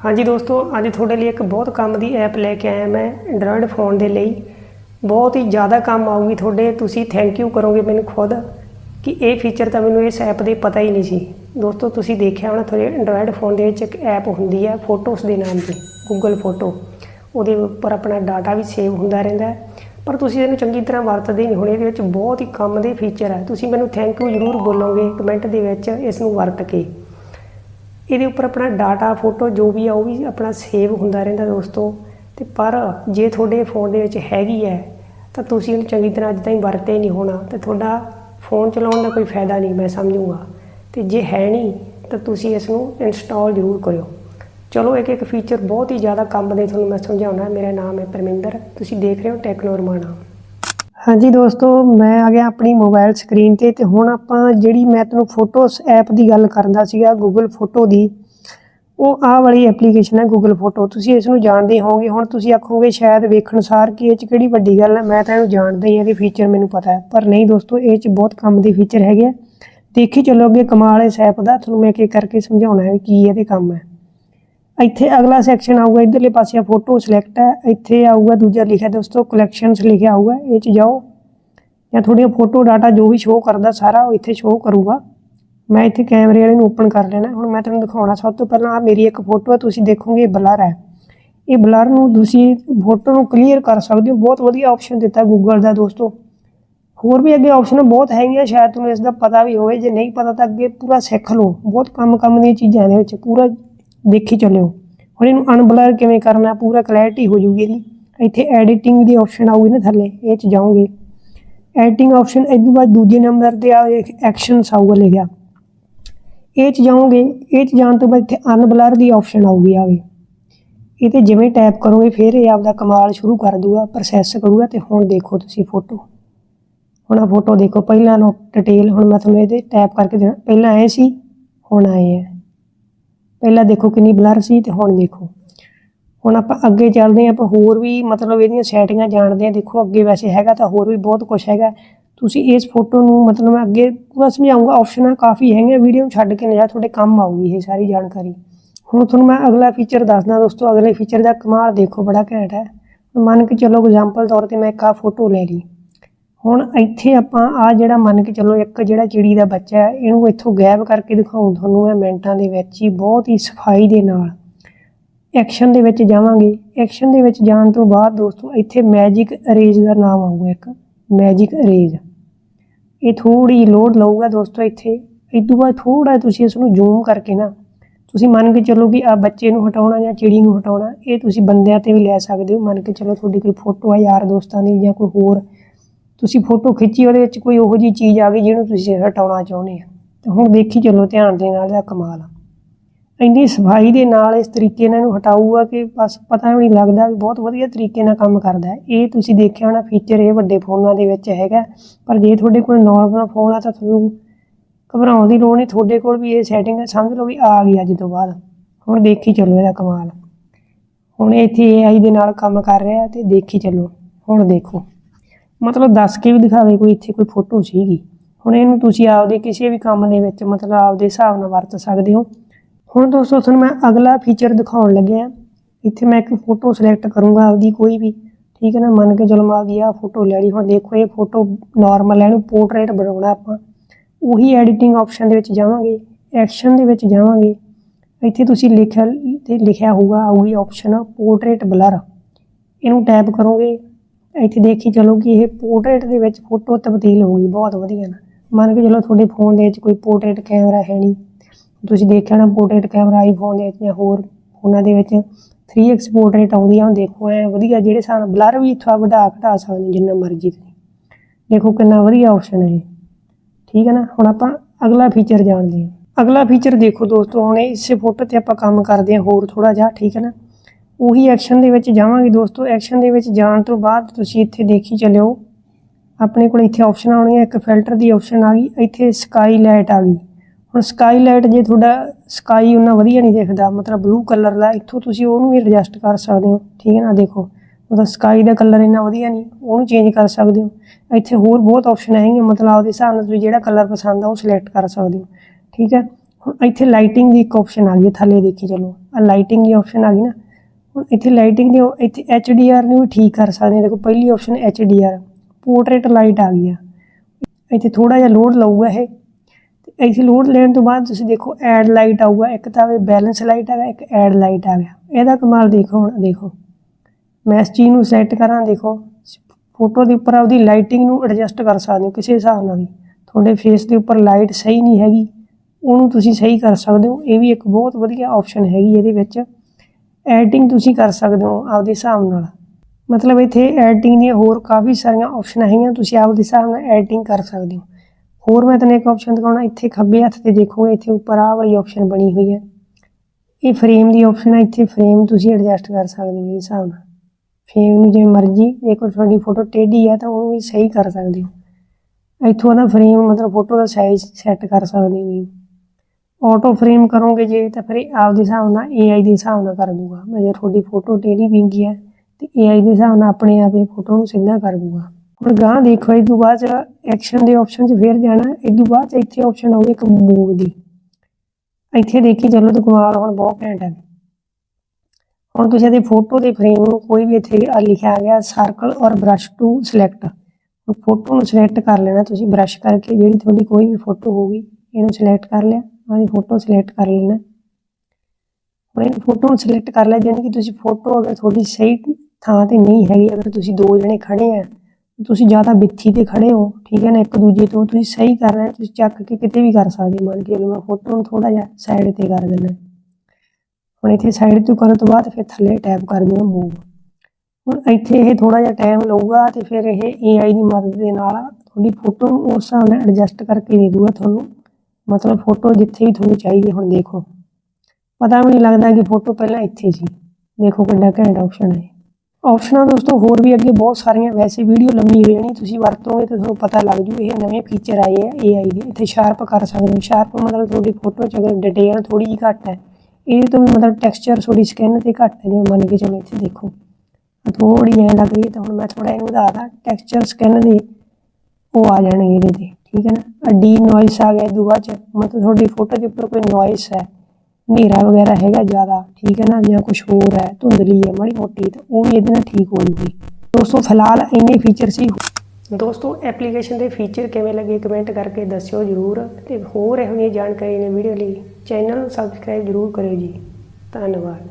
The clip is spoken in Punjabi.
ਹਾਂਜੀ ਦੋਸਤੋ, ਅੱਜ ਤੁਹਾਡੇ ਲਈ ਇੱਕ ਬਹੁਤ ਕੰਮ ਦੀ ਐਪ ਲੈ ਕੇ ਆਇਆ ਮੈਂ ਐਂਡਰੋਇਡ ਫੋਨ ਦੇ ਲਈ। ਬਹੁਤ ਹੀ ਜ਼ਿਆਦਾ ਕੰਮ ਆਊਗੀ ਤੁਹਾਡੇ, ਤੁਸੀਂ ਥੈਂਕ ਯੂ ਕਰੋਗੇ ਮੈਨੂੰ ਖੁਦ ਕਿ ਇਹ ਫੀਚਰ ਤਾਂ ਮੈਨੂੰ ਇਸ ਐਪ ਦੇ ਪਤਾ ਹੀ ਨਹੀਂ ਸੀ। ਦੋਸਤੋ, ਤੁਸੀਂ ਦੇਖਿਆ ਹੋਣਾ, ਤੁਹਾਡੇ ਐਂਡਰੋਇਡ ਫੋਨ ਦੇ ਵਿੱਚ ਇੱਕ ਐਪ ਹੁੰਦੀ ਹੈ ਫੋਟੋਸ ਦੇ ਨਾਮ ਤੇ ਗੂਗਲ ਫੋਟੋ ਉਹਦੇ ਉੱਪਰ ਆਪਣਾ ਡਾਟਾ ਵੀ ਸੇਵ ਹੁੰਦਾ ਰਹਿੰਦਾ ਪਰ ਤੁਸੀਂ ਇਹਨੂੰ ਚੰਗੀ ਤਰ੍ਹਾਂ ਵਰਤਦੇ ਨਹੀਂ ਹੋਣੇ, ਇਹਦੇ ਵਿੱਚ ਬਹੁਤ ਹੀ ਕੰਮ ਦੇ ਫੀਚਰ ਹੈ ਤੁਸੀਂ ਮੈਨੂੰ ਥੈਂਕ ਯੂ ਜ਼ਰੂਰ ਬੋਲੋਗੇ ਕਮੈਂਟ ਦੇ ਵਿੱਚ ਇਸ ਨੂੰ ਵਰਤ ਕੇ। ਇਹਦੇ ਉੱਪਰ ਆਪਣਾ ਡਾਟਾ ਫੋਟੋ ਜੋ ਵੀ ਆ, ਉਹ ਵੀ ਆਪਣਾ ਸੇਵ ਹੁੰਦਾ ਰਹਿੰਦਾ ਦੋਸਤੋ। ਤੇ ਪਰ ਜੇ ਤੁਹਾਡੇ ਫੋਨ ਦੇ ਵਿੱਚ ਹੈਗੀ ਹੈ, ਤਾਂ ਤੁਸੀਂ ਇਹਨੂੰ ਚੰਗੀ ਤਰ੍ਹਾਂ ਅੱਜ ਤਾਈਂ ਵਰਤੇ ਹੀ ਨਹੀਂ ਹੋਣਾ। ਤੇ ਤੁਹਾਡਾ ਫੋਨ ਚਲਾਉਣ ਦਾ ਕੋਈ ਫਾਇਦਾ ਨਹੀਂ, ਮੈਂ ਸਮਝੂਗਾ। ਤੇ ਜੇ ਹੈ ਨਹੀਂ, ਤਾਂ ਤੁਸੀਂ ਇਸ ਨੂੰ ਇੰਸਟਾਲ ਜ਼ਰੂਰ ਕਰਿਓ। ਚਲੋ, ਇੱਕ ਇੱਕ ਫੀਚਰ ਬਹੁਤ ਹੀ ਜ਼ਿਆਦਾ ਕੰਮ ਦੇ ਤੁਹਾਨੂੰ ਮੈਂ ਸਮਝਾਉਣਾ। ਮੇਰਾ ਨਾਮ ਹੈ ਪਰਮਿੰਦਰ। ਤੁਸੀਂ ਦੇਖ ਰਹੇ ਹੋ ਟੈਕਨੋ ਰਮਾਣਾ ਹਾਂਜੀ ਦੋਸਤੋ, ਮੈਂ ਆ ਗਿਆ ਆਪਣੀ ਮੋਬਾਈਲ ਸਕਰੀਨ ਤੇ ਤੇ ਹੁਣ ਆਪਾਂ ਜਿਹੜੀ ਮੈਂ ਤੁਹਾਨੂੰ ਫੋਟੋਸ ਐਪ ਦੀ ਗੱਲ ਕਰਦਾ ਸੀਗਾ ਗੂਗਲ ਫੋਟੋ ਦੀ, ਉਹ ਆਹ ਵਾਲੀ ਐਪਲੀਕੇਸ਼ਨ ਹੈ ਗੂਗਲ ਫੋਟੋ ਤੁਸੀਂ ਇਸ ਨੂੰ ਜਾਣਦੇ ਹੋਵੋਗੇ, ਹੁਣ ਤੁਸੀਂ ਆਖੋਗੇ ਸ਼ਾਇਦ ਵੇਖਣ ਸਾਰ ਕਿ ਇਹ ਚ ਕਿਹੜੀ ਵੱਡੀ ਗੱਲ ਹੈ, ਮੈਂ ਤਾਂ ਇਹਨੂੰ ਜਾਣਦਾ ਹੀ ਇਹਦੇ ਫੀਚਰ ਮੈਨੂੰ ਪਤਾ ਹੈ। ਪਰ ਨਹੀਂ ਦੋਸਤੋ, ਇਹ ਚ ਬਹੁਤ ਕੰਮ ਦੇ ਫੀਚਰ ਹੈਗੇ ਆ। ਦੇਖੀ ਚੱਲੋ ਅੱਗੇ ਕਮਾਲ ਇਸ ਐਪ ਦਾ, ਤੁਹਾਨੂੰ ਮੈਂ ਕੀ ਕਰਕੇ ਸਮਝਾਉਣਾ ਹੈ ਵੀ ਕੀ ਇਹਦੇ ਕੰਮ ਹੈ। ਇੱਥੇ ਅਗਲਾ ਸੈਕਸ਼ਨ ਆਊਗਾ, ਇਧਰਲੇ ਪਾਸੇ ਫੋਟੋ ਸਿਲੈਕਟ ਹੈ, ਇੱਥੇ ਆਊਗਾ, ਦੂਜਾ ਲਿਖਿਆ ਦੋਸਤੋ ਕਲੈਕਸ਼ਨਸ ਲਿਖਿਆ ਆਊਗਾ ਇਹ ਚ ਜਾਓ। ਜਾਂ ਤੁਹਾਡੀਆਂ ਫੋਟੋ ਡਾਟਾ ਜੋ ਵੀ ਸ਼ੋਅ ਕਰਦਾ ਸਾਰਾ ਉਹ ਇੱਥੇ ਸ਼ੋਅ ਕਰੂਗਾ। ਮੈਂ ਇੱਥੇ ਕੈਮਰੇ ਵਾਲੇ ਨੂੰ ਓਪਨ ਕਰ ਲੈਣਾ, ਹੁਣ ਮੈਂ ਤੁਹਾਨੂੰ ਦਿਖਾਉਣਾ ਸਭ ਤੋਂ ਪਹਿਲਾਂ ਆ ਮੇਰੀ ਇੱਕ ਫੋਟੋ ਹੈ, ਤੁਸੀਂ ਦੇਖੋਗੇ, ਇਹ ਬਲਰ ਹੈ। ਇਹ ਬਲਰ ਨੂੰ ਤੁਸੀਂ ਫੋਟੋ ਨੂੰ ਕਲੀਅਰ ਕਰ ਸਕਦੇ ਹੋ, ਬਹੁਤ ਵਧੀਆ ਆਪਸ਼ਨ ਦਿੱਤਾ ਗੂਗਲ ਦਾ ਦੋਸਤੋ। ਹੋਰ ਵੀ ਅੱਗੇ ਆਪਸ਼ਨ ਬਹੁਤ ਹੈਗੀਆਂ, ਸ਼ਾਇਦ ਤੁਹਾਨੂੰ ਇਸ ਦਾ ਪਤਾ ਵੀ ਹੋਵੇ, ਜੇ ਨਹੀਂ ਪਤਾ ਤਾਂ ਅੱਗੇ ਪੂਰਾ ਸਿੱਖ ਲਓ। ਬਹੁਤ ਕੰਮ ਕੰਮ ਦੀਆਂ ਚੀਜ਼ਾਂ ਇਹਦੇ ਵਿੱਚ ਪੂਰਾ ਦੇਖੀ ਚੱਲਿਓ। ਹੁਣ ਇਹਨੂੰ ਅਨਬਲਰ ਕਿਵੇਂ ਕਰਨਾ, ਪੂਰਾ ਕਲੈਰਿਟੀ ਹੋ ਜੂਗੀ ਇਹਦੀ। ਇੱਥੇ ਐਡੀਟਿੰਗ ਦੀ ਆਪਸ਼ਨ ਆਊਗੀ ਨਾ ਥੱਲੇ, ਇਹ ਚ ਜਾਓਗੇ ਐਡੀਟਿੰਗ ਆਪਸ਼ਨ ਇਹ ਤੋਂ ਬਾਅਦ ਦੂਜੇ ਨੰਬਰ ਤੇ ਆ ਐਕਸ਼ਨਸ ਆਊਗਾ ਲਿਖਿਆ। ਇਹ ਚ ਜਾਓਗੇ ਇਹ ਚ ਜਾਣ ਤੋਂ ਬਾਅਦ ਇੱਥੇ ਅਨਬਲਰ ਦੀ ਆਪਸ਼ਨ ਆਊਗੀ ਆਵੇ ਇਹ ਤੇ ਜਿਵੇਂ ਟੈਪ ਕਰੋਗੇ, ਫਿਰ ਇਹ ਆਪਦਾ ਕਮਾਲ ਸ਼ੁਰੂ ਕਰ ਦੂਗਾ ਪ੍ਰੋਸੈਸ ਕਰੂਗਾ ਤੇ ਹੁਣ ਦੇਖੋ ਤੁਸੀਂ ਫੋਟੋ ਹੁਣ ਆ ਫੋਟੋ ਦੇਖੋ, ਪਹਿਲਾਂ ਨੂੰ ਡਿਟੇਲ ਹੁਣ ਮੈਂ ਤੁਹਾਨੂੰ ਇਹਦੇ ਟੈਪ ਕਰਕੇ ਦੇਣਾ ਪਹਿਲਾਂ ਆਏ ਸੀ, ਹੁਣ ਆਏ ਹੈ ਪਹਿਲਾਂ ਦੇਖੋ ਕਿੰਨੀ ਬਲਰ ਸੀ ਤੇ ਹੁਣ ਦੇਖੋ। ਹੁਣ ਆਪਾਂ ਅੱਗੇ ਚੱਲਦੇ ਹਾਂ, ਆਪਾਂ ਹੋਰ ਵੀ ਮਤਲਬ ਇਹਦੀਆਂ ਸੈਟਿੰਗਾਂ ਜਾਣਦੇ ਹਾਂ। ਦੇਖੋ ਅੱਗੇ ਵੈਸੇ ਹੈਗਾ ਤਾਂ ਹੋਰ ਵੀ ਬਹੁਤ ਕੁਝ ਹੈਗਾ। ਤੁਸੀਂ ਇਸ ਫੋਟੋ ਨੂੰ ਮਤਲਬ ਮੈਂ ਅੱਗੇ ਪੂਰਾ ਸਮਝਾਉਂਗਾ ਆਪਸ਼ਨਾਂ ਕਾਫੀ ਹੈਗੀਆਂ ਵੀਡੀਓ ਨੂੰ ਛੱਡ ਕੇ ਨਾ ਤੁਹਾਡੇ ਕੰਮ ਆਊਗੀ ਇਹ ਸਾਰੀ ਜਾਣਕਾਰੀ। ਹੁਣ ਤੁਹਾਨੂੰ ਮੈਂ ਅਗਲਾ ਫੀਚਰ ਦੱਸਦਾ ਦੋਸਤੋ, ਅਗਲੇ ਫੀਚਰ ਦਾ ਕਮਾਲ ਦੇਖੋ, ਬੜਾ ਘੈਂਟ ਹੈ। ਹੁਣ ਮੰਨ ਕੇ ਚਲੋ ਐਗਜ਼ਾਮਪਲ ਤੌਰ ਤੇ ਮੈਂ ਇੱਕ ਆ ਫੋਟੋ ਲੈ ਲਈ। ਹੁਣ ਇੱਥੇ ਆਪਾਂ ਆ ਜਿਹੜਾ ਮੰਨ ਕੇ ਚੱਲੋ ਇੱਕ ਜਿਹੜਾ ਚਿੜੀ ਦਾ ਬੱਚਾ ਹੈ, ਇਹਨੂੰ ਇੱਥੋਂ ਗਾਇਬ ਕਰਕੇ ਦਿਖਾਉਂ ਤੁਹਾਨੂੰ ਮੈਂ ਮਿੰਟਾਂ ਦੇ ਵਿੱਚ ਹੀ ਬਹੁਤ ਹੀ ਸਫ਼ਾਈ ਦੇ ਨਾਲ। ਐਕਸ਼ਨ ਦੇ ਵਿੱਚ ਜਾਵਾਂਗੇ। ਐਕਸ਼ਨ ਦੇ ਵਿੱਚ ਜਾਣ ਤੋਂ ਬਾਅਦ ਦੋਸਤੋ, ਇੱਥੇ ਮੈਜਿਕ ਅਰੇਜ ਦਾ ਨਾਮ ਆਊਗਾ ਇੱਕ। ਮੈਜਿਕ ਅਰੇਜ ਇਹ ਥੋੜੀ ਲੋਡ ਲਊਗਾ ਦੋਸਤੋ ਇੱਥੇ। ਇਸ ਤੋਂ ਬਾਅਦ ਥੋੜਾ ਤੁਸੀਂ ਇਸ ਨੂੰ ਜ਼ੂਮ ਕਰਕੇ ਨਾ, ਤੁਸੀਂ ਮੰਨ ਕੇ ਚੱਲੋ ਕਿ ਆ ਬੱਚੇ ਨੂੰ ਹਟਾਉਣਾ ਜਾਂ ਚਿੜੀ ਨੂੰ ਹਟਾਉਣਾ, ਇਹ ਤੁਸੀਂ ਬੰਦਿਆਂ ਤੇ ਵੀ ਲੈ ਸਕਦੇ ਹੋ। ਮੰਨ ਕੇ ਚੱਲੋ ਤੁਹਾਡੀ ਕੋਈ ਫੋਟੋ ਆ ਯਾਰ ਦੋਸਤਾਂ ਦੀ ਜਾਂ ਕੋਈ ਹੋਰ ਤੁਸੀਂ ਫੋਟੋ ਖਿੱਚੀ, ਉਹਦੇ ਵਿੱਚ ਕੋਈ ਉਹੋ ਜੀ ਚੀਜ਼ ਆ ਗਈ ਜਿਹਨੂੰ ਤੁਸੀਂ ਹਟਾਉਣਾ ਚਾਹੁੰਦੇ ਆ। ਤੇ ਹੁਣ ਦੇਖੀ ਚੱਲੋ, ਧਿਆਨ ਦੇ ਨਾਲ ਦਾ ਕਮਾਲ ਆ। ਇੰਨੀ ਸਫ਼ਾਈ ਦੇ ਨਾਲ ਇਸ ਤਰੀਕੇ ਨਾਲ ਇਹਨੂੰ ਹਟਾਊਗਾ ਕਿ ਬਸ ਪਤਾ ਵੀ ਨਹੀਂ ਲੱਗਦਾ ਵੀ ਬਹੁਤ ਵਧੀਆ ਤਰੀਕੇ ਨਾਲ ਕੰਮ ਕਰਦਾ ਹੈ। ਇਹ ਤੁਸੀਂ ਦੇਖਿਆ ਹੋਣਾ ਫੀਚਰ ਇਹ ਵੱਡੇ ਫੋਨਾਂ ਦੇ ਵਿੱਚ ਹੈਗਾ। ਪਰ ਜੇ ਤੁਹਾਡੇ ਕੋਲ ਨਾਰਮਲ ਫੋਨ ਆ ਤਾਂ ਤੁਹਾਨੂੰ ਘਬਰਾਉਣ ਦੀ ਲੋੜ ਨਹੀਂ। ਤੁਹਾਡੇ ਕੋਲ ਵੀ ਇਹ ਸੈਟਿੰਗ ਸਮਝ ਲਓ ਵੀ ਆ ਗਈ ਅੱਜ ਤੋਂ ਬਾਅਦ। ਹੁਣ ਦੇਖੀ ਚੱਲੋ ਇਹਦਾ ਕਮਾਲ। ਹੁਣ ਇਹ ਇੱਥੇ AI ਦੇ ਨਾਲ ਕੰਮ ਕਰ ਰਿਹਾ ਤੇ ਦੇਖੀ ਚੱਲੋ। ਹੁਣ ਦੇਖੋ। ਮਤਲਬ ਦੱਸ ਕੇ ਵੀ ਦਿਖਾਵੇ ਕੋਈ ਇੱਥੇ ਕੋਈ ਫੋਟੋ ਸੀਗੀ। ਹੁਣ ਇਹਨੂੰ ਤੁਸੀਂ ਆਪਦੇ ਕਿਸੇ ਵੀ ਕੰਮ ਦੇ ਵਿੱਚ ਮਤਲਬ ਆਪਦੇ ਹਿਸਾਬ ਨਾਲ ਵਰਤ ਸਕਦੇ ਹੋ। ਹੁਣ ਦੋਸਤੋ, ਤੁਹਾਨੂੰ ਮੈਂ ਅਗਲਾ ਫੀਚਰ ਦਿਖਾਉਣ ਲੱਗਿਆ। ਇੱਥੇ ਮੈਂ ਇੱਕ ਫੋਟੋ ਸਿਲੈਕਟ ਕਰੂੰਗਾ ਆਪਦੀ ਕੋਈ ਵੀ। ਠੀਕ ਹੈ ਨਾ? ਮੰਨ ਕੇ ਚਲੋ ਮੈਂ ਆਪਦੀ ਆ ਫੋਟੋ ਲੈ ਲਈ। ਹੁਣ ਦੇਖੋ, ਇਹ ਫੋਟੋ ਨਾਰਮਲ ਹੈ ਇਹਨੂੰ ਪੋਰਟਰੇਟ ਬਣਾਉਣਾ ਆਪਾਂ। ਉਹੀ ਐਡੀਟਿੰਗ ਆਪਸ਼ਨ ਦੇ ਵਿੱਚ ਜਾਵਾਂਗੇ ਐਕਸ਼ਨ ਦੇ ਵਿੱਚ ਜਾਵਾਂਗੇ। ਇੱਥੇ ਤੁਸੀਂ ਲਿਖਿਆ ਤੇ ਲਿਖਿਆ ਹੋਊਗਾ ਉਹੀ ਆਪਸ਼ਨ ਪੋਰਟਰੇਟ ਬਲਰ ਇਹਨੂੰ ਟੈਪ ਕਰੋਗੇ। ਇੱਥੇ ਦੇਖੀ ਚਲੋ ਕਿ ਇਹ ਪੋਰਟਰੇਟ ਦੇ ਵਿੱਚ ਫੋਟੋ ਤਬਦੀਲ ਹੋ ਗਈ, ਬਹੁਤ ਵਧੀਆ ਨਾ। ਮੰਨ ਕੇ ਚਲੋ ਤੁਹਾਡੇ ਫੋਨ ਦੇ ਵਿੱਚ ਕੋਈ ਪੋਰਟਰੇਟ ਕੈਮਰਾ ਹੈ ਨਹੀਂ। ਤੁਸੀਂ ਦੇਖਿਆ ਨਾ ਪੋਰਟਰੇਟ ਕੈਮਰਾ ਆਈਫੋਨ ਦੇ ਵਿੱਚ ਜਾਂ ਹੋਰ ਫੋਨਾਂ ਦੇ ਵਿੱਚ 3x ਪੋਰਟਰੇਟ ਆਉਂਦੀਆਂ ਆ ਹੁਣ ਦੇਖੋ ਐ ਵਧੀਆ ਜਿਹੜੇ ਸਾਨੂੰ ਬਲਰ ਵੀ ਇੱਥੋਂ ਵਧਾ ਘਟਾ ਸਕਦੇ ਜਿੰਨਾ ਮਰਜ਼ੀ ਤੁਸੀਂ। ਦੇਖੋ ਕਿੰਨਾ ਵਧੀਆ ਆਪਸ਼ਨ ਹੈ ਇਹ। ਠੀਕ ਹੈ ਨਾ? ਹੁਣ ਆਪਾਂ ਅਗਲਾ ਫੀਚਰ ਜਾਣਦੇ ਹਾਂ। ਅਗਲਾ ਫੀਚਰ ਦੇਖੋ ਦੋਸਤੋ, ਹੁਣ ਇਸੇ ਫੋਟੋ ਤੇ ਆਪਾਂ ਕੰਮ ਕਰਦੇ ਹਾਂ ਹੋਰ ਥੋੜਾ ਜਿਹਾ, ਠੀਕ ਹੈ ਨਾ? ਉਹੀ ਐਕਸ਼ਨ ਦੇ ਵਿੱਚ ਜਾਵਾਂਗੇ ਦੋਸਤੋ। ਐਕਸ਼ਨ ਦੇ ਵਿੱਚ ਜਾਣ ਤੋਂ ਬਾਅਦ ਤੁਸੀਂ ਇੱਥੇ ਦੇਖੀ ਚੱਲਿਓ। ਆਪਣੇ ਕੋਲ ਇੱਥੇ ਆਪਸ਼ਨ ਆਉਣੀਆਂ ਇੱਕ ਫਿਲਟਰ ਦੀ ਆਪਸ਼ਨ ਆ ਗਈ ਇੱਥੇ ਸਕਾਈ ਲਾਈਟ ਆ ਗਈ। ਹੁਣ ਸਕਾਈ ਲਾਈਟ ਜੇ ਤੁਹਾਡਾ ਸਕਾਈ ਉਹਨਾਂ ਵਧੀਆ ਨਹੀਂ ਦਿਖਦਾ ਮਤਲਬ ਬਲੂ ਕਲਰ ਦਾ ਇੱਥੋਂ ਤੁਸੀਂ ਉਹਨੂੰ ਵੀ ਐਡਜਸਟ ਕਰ ਸਕਦੇ ਹੋ। ਠੀਕ ਹੈ ਨਾ ਦੇਖੋ ਉਹਦਾ ਸਕਾਈ ਦਾ ਕਲਰ ਇੰਨਾ ਵਧੀਆ ਨਹੀਂ ਉਹਨੂੰ ਚੇਂਜ ਕਰ ਸਕਦੇ ਹੋ। ਇੱਥੇ ਹੋਰ ਬਹੁਤ ਆਪਸ਼ਨ ਹੈਗੇ ਮਤਲਬ ਆਪਦੇ ਹਿਸਾਬ ਨਾਲ ਤੁਸੀਂ ਜਿਹੜਾ ਕਲਰ ਪਸੰਦ ਆ ਉਹ ਸਿਲੈਕਟ ਕਰ ਸਕਦੇ ਹੋ। ਠੀਕ ਹੈ ਹੁਣ ਇੱਥੇ ਲਾਈਟਿੰਗ ਦੀ ਇੱਕ ਆਪਸ਼ਨ ਆ ਗਈ ਹੈ, ਥੱਲੇ ਦੇਖੀ ਚਲੋ। ਆ ਲਾਈਟਿੰਗ ਦੀ ਆਪਸ਼ਨ ਆ ਗਈ ਨਾ ਹੁਣ ਇੱਥੇ ਲਾਈਟਿੰਗ ਦੀ ਉਹ- ਇੱਥੇ HDR ਨੂੰ ਵੀ ਠੀਕ ਕਰ ਸਕਦੇ ਹਾਂ। ਦੇਖੋ, ਪਹਿਲੀ ਆਪਸ਼ਨ HDR ਪੋਰਟਰੇਟ ਲਾਈਟ ਆ ਗਈ ਆ। ਇੱਥੇ ਥੋੜਾ ਜਿਹਾ ਲੋਡ ਲਊਗਾ ਇਹ। ਤੇ ਇੱਥੇ ਲੋਡ ਲੈਣ ਤੋਂ ਬਾਅਦ ਤੁਸੀਂ ਦੇਖੋ ਐਡ ਲਾਈਟ ਆਊਗਾ। ਇੱਕ ਤਾਂ ਇਹ ਬੈਲੈਂਸ ਲਾਈਟ ਹੈਗਾ ਇੱਕ ਐਡ ਲਾਈਟ ਆ ਗਿਆ। ਇਹਦਾ ਕਮਾਲ ਦੇਖੋ ਹੁਣ, ਦੇਖੋ। ਮੈਂ ਇਸ ਚੀਜ਼ ਨੂੰ ਸੈੱਟ ਕਰਾਂ, ਦੇਖੋ। ਫੋਟੋ ਦੇ ਉੱਪਰ ਆਪਦੀ ਲਾਈਟਿੰਗ ਨੂੰ ਐਡਜਸਟ ਕਰ ਸਕਦੇ ਹੋ ਕਿਸੇ ਹਿਸਾਬ ਨਾਲ ਵੀ। ਤੁਹਾਡੇ ਫੇਸ ਦੇ ਉੱਪਰ ਲਾਈਟ ਸਹੀ ਨਹੀਂ ਹੈਗੀ, ਉਹਨੂੰ ਤੁਸੀਂ ਸਹੀ ਕਰ ਸਕਦੇ ਹੋ। ਇਹ ਵੀ ਇੱਕ ਬਹੁਤ ਵਧੀਆ ਆਪਸ਼ਨ ਹੈਗੀ ਇਹਦੇ ਵਿੱਚ। ਐਡੀਟਿੰਗ ਤੁਸੀਂ ਕਰ ਸਕਦੇ ਹੋ ਆਪਦੇ ਹਿਸਾਬ ਨਾਲ। ਮਤਲਬ ਇੱਥੇ ਐਡੀਟਿੰਗ ਦੀਆਂ ਹੋਰ ਕਾਫੀ ਸਾਰੀਆਂ ਆਪਸ਼ਨ ਹੈਗੀਆਂ, ਤੁਸੀਂ ਆਪਦੇ ਹਿਸਾਬ ਨਾਲ ਐਡੀਟਿੰਗ ਕਰ ਸਕਦੇ ਹੋ। ਹੋਰ ਮੈਂ ਤੁਹਾਨੂੰ ਇੱਕ ਆਪਸ਼ਨ ਦਿਖਾਉਣਾ, ਇੱਥੇ ਖੱਬੇ ਹੱਥ ਤੇ ਦੇਖੋਗੇ, ਇੱਥੇ ਉੱਪਰ ਆਹ ਵਾਲੀ ਆਪਸ਼ਨ ਬਣੀ ਹੋਈ ਹੈ। ਇਹ ਫਰੇਮ ਦੀ ਆਪਸ਼ਨ ਹੈ, ਇੱਥੇ ਫਰੇਮ ਤੁਸੀਂ ਐਡਜਸਟ ਕਰ ਸਕਦੇ ਹੋ ਇਸ ਹਿਸਾਬ ਨਾਲ। ਫਰੇਮ ਨੂੰ ਜਿਵੇਂ ਮਰਜ਼ੀ, ਜੇ ਕੋਈ ਤੁਹਾਡੀ ਫੋਟੋ ਟੇਢੀ ਹੈ ਤਾਂ ਉਹਨੂੰ ਵੀ ਸਹੀ ਕਰ ਸਕਦੇ ਹੋ। ਇੱਥੋਂ ਨਾ ਫਰੇਮ ਮਤਲਬ ਫੋਟੋ ਦਾ ਸਾਈਜ਼ ਸੈੱਟ ਕਰ ਸਕਦੇ ਹੋ ਆਟੋ ਫਰੇਮ ਕਰੋਗੇ ਜੇ, ਤਾਂ ਫਿਰ ਇਹ ਆਪਦੇ ਹਿਸਾਬ ਨਾਲ AI ਦੇ ਹਿਸਾਬ ਨਾਲ ਕਰ ਦੂਗਾ। ਮੈਂ ਜੇ ਤੁਹਾਡੀ ਫੋਟੋ ਟੇਢੀ ਵਿੰਗੀ ਹੈ, ਤੇ AI ਦੇ ਹਿਸਾਬ ਨਾਲ ਆਪਣੇ ਆਪ ਇਹ ਫੋਟੋ ਨੂੰ ਸਿੱਧਾ ਕਰ ਦੂਗਾ। ਹੁਣ ਗਾਂ ਦੇਖੋ, ਇਹ ਤੋਂ ਬਾਅਦ ਚ ਐਕਸ਼ਨ ਦੇ ਆਪਸ਼ਨ 'ਚ ਫੇਰ ਜਾਣਾ। ਇਹ ਤੋਂ ਬਾਅਦ 'ਚ ਇੱਥੇ ਆਪਸ਼ਨ ਆਉਗੀ ਇੱਕ ਮੂਵ ਦੀ। ਇੱਥੇ ਦੇਖੀ ਚਲੋ, ਤਾਂ ਕਮਾਲ ਹੁਣ ਬਹੁਤ ਘੈਂਟ ਹੈ। ਹੁਣ ਤੁਸੀਂ ਇਹਦੀ ਫੋਟੋ ਦੇ ਫਰੇਮ ਨੂੰ ਕੋਈ ਵੀ ਇੱਥੇ ਲਿਖਿਆ ਗਿਆ circle or brush to select photo ਨੂੰ ਸਿਲੈਕਟ ਕਰ ਲੈਣਾ ਤੁਸੀਂ ਬ੍ਰਸ਼ ਕਰਕੇ ਜਿਹੜੀ ਤੁਹਾਡੀ ਕੋਈ ਵੀ ਫੋਟੋ ਹੋਊਗੀ, ਇਹਨੂੰ ਸਿਲੈਕਟ ਕਰ ਲਿਆ। ਆਹ ਫੋਟੋ ਸਿਲੈਕਟ ਕਰ ਲੈਣਾ। ਹੁਣ ਇਹ ਫੋਟੋ ਨੂੰ ਸਿਲੈਕਟ ਕਰ ਲੈ ਜਾਣੀ ਕਿ ਤੁਸੀਂ ਫੋਟੋ ਅਗਰ ਤੁਹਾਡੀ ਸਹੀ ਥਾਂ ਤੇ ਨਹੀਂ ਹੈਗੀ, ਅਗਰ ਤੁਸੀਂ ਦੋ ਜਣੇ ਖੜੇ ਆ, ਤੁਸੀਂ ਜ਼ਿਆਦਾ ਬਿੱਥੀ ਤੇ ਖੜੇ ਹੋ, ਠੀਕ ਹੈ ਨਾ, ਇੱਕ ਦੂਜੇ ਤੋਂ ਤੁਸੀਂ ਸਹੀ ਕਰ ਰਹੇ ਤੁਸੀਂ ਚੱਕ ਕੇ ਕਿਤੇ ਵੀ ਕਰ ਸਕਦੇ ਹੋ। ਮੰਨ ਕੇ ਮੈਂ ਫੋਟੋ ਨੂੰ ਥੋੜਾ ਜਿਹਾ ਸਾਈਡ ਤੇ ਕਰ ਦਿੰਦਾ। ਹੁਣ ਇੱਥੇ ਸਾਈਡ ਤੋਂ ਕਰਨ ਤੋਂ ਬਾਅਦ ਫਿਰ ਥੱਲੇ ਟੈਪ ਕਰ ਦਿਓ ਮੂਵ ਹੁਣ ਇੱਥੇ ਇਹ ਥੋੜਾ ਜਿਹਾ ਟਾਈਮ ਲਊਗਾ ਤੇ ਫਿਰ ਇਹ AI ਦੀ ਮਦਦ ਦੇ ਨਾਲ ਤੁਹਾਡੀ ਫੋਟੋ ਨੂੰ ਉਸ ਹਿਸਾਬ ਨਾਲ ਐਡਜਸਟ ਕਰਕੇ ਦੇ ਦੂਗਾ ਤੁਹਾਨੂੰ। ਮਤਲਬ ਫੋਟੋ ਜਿੱਥੇ ਵੀ ਤੁਹਾਨੂੰ ਚਾਹੀਦੀ, ਹੁਣ ਦੇਖੋ। ਪਤਾ ਵੀ ਨਹੀਂ ਲੱਗਦਾ ਕਿ ਫੋਟੋ ਪਹਿਲਾਂ ਇੱਥੇ ਸੀ। ਦੇਖੋ ਕਿੰਨਾ ਘੈਂਟ ਆਪਸ਼ਨ ਹੈ। ਆਪਸ਼ਨਾਂ ਦੋਸਤੋ, ਹੋਰ ਵੀ ਅੱਗੇ ਬਹੁਤ ਸਾਰੀਆਂ ਵੈਸੇ ਵੀਡੀਓ ਲੰਮੀ ਹੋ ਜਾਣੀ ਤੁਸੀਂ ਵਰਤੋਗੇ ਤਾਂ ਤੁਹਾਨੂੰ ਪਤਾ ਲੱਗ ਜੂ, ਇਹ ਨਵੇਂ ਫੀਚਰ ਆਏ ਆ AI ਦੇ। ਇੱਥੇ ਸ਼ਾਰਪ ਕਰ ਸਕਦੇ ਹੋ। ਸ਼ਾਰਪ ਮਤਲਬ ਤੁਹਾਡੀ ਫੋਟੋ 'ਚ ਅਗਰ ਡਿਟੇਲ ਥੋੜੀ ਜਿਹੀ ਘੱਟ ਹੈ, ਇਹਦੇ ਤੋਂ ਵੀ ਮਤਲਬ ਟੈਕਸਚਰ ਥੋੜੀ ਸਕੈਨ ਤੇ ਘੱਟ ਹੈ ਜਿਵੇਂ ਮੰਨ ਕੇ ਚਲੋ ਇੱਥੇ ਦੇਖੋ। ਥੋੜੀ ਐਂ ਲੱਗ ਰਹੀ ਤਾਂ ਹੁਣ ਮੈਂ ਥੋੜਾ ਇਹਨੂੰ ਵਧਾ ਦਾਂ। ਟੈਕਸਚਰ ਸਕੈਨ ਦੇ ਉਹ ਆ ਜਾਣਗੇ ਇਹਦੇ ਤੇ। ਠੀਕ ਹੈ ਨਾ? ਡੀ ਨੋਇਸ ਆ ਗਿਆ ਇਹ ਬਾਅਦ ਚ ਮਤਲਬ ਤੁਹਾਡੀ ਫੋਟੋ ਦੇ ਉੱਪਰ ਕੋਈ ਨੋਇਸ ਹੈ, ਹਨੇਰਾ ਵਗੈਰਾ ਹੈਗਾ ਜ਼ਿਆਦਾ, ਠੀਕ ਹੈ ਨਾ? ਜਾਂ ਕੁਝ ਹੋਰ ਹੈ, ਧੁੰਦਲੀ ਹੈ, ਮਾੜੀ ਮੋਟੀ, ਤਾਂ ਉਹ ਵੀ ਇਹਦੇ ਨਾਲ ਠੀਕ ਹੋ ਜੂਗੀ। ਦੋਸਤੋ, ਫਿਲਹਾਲ ਇੰਨੇ ਫੀਚਰ ਸੀ। ਦੋਸਤੋ ਐਪਲੀਕੇਸ਼ਨ ਦੇ ਫੀਚਰ ਕਿਵੇਂ ਲੱਗੇ ਕਮੈਂਟ ਕਰਕੇ ਦੱਸਿਓ ਜਰੂਰ, ਤੇ ਹੋਰ ਇਹੋ ਜਿਹੀ ਜਾਣਕਾਰੀ ਨੇ ਵੀਡੀਓ ਲਈ ਚੈਨਲ ਨੂੰ ਸਬਸਕ੍ਰਾਈਬ ਜਰੂਰ ਕਰਿਓ ਜੀ। ਧੰਨਵਾਦ।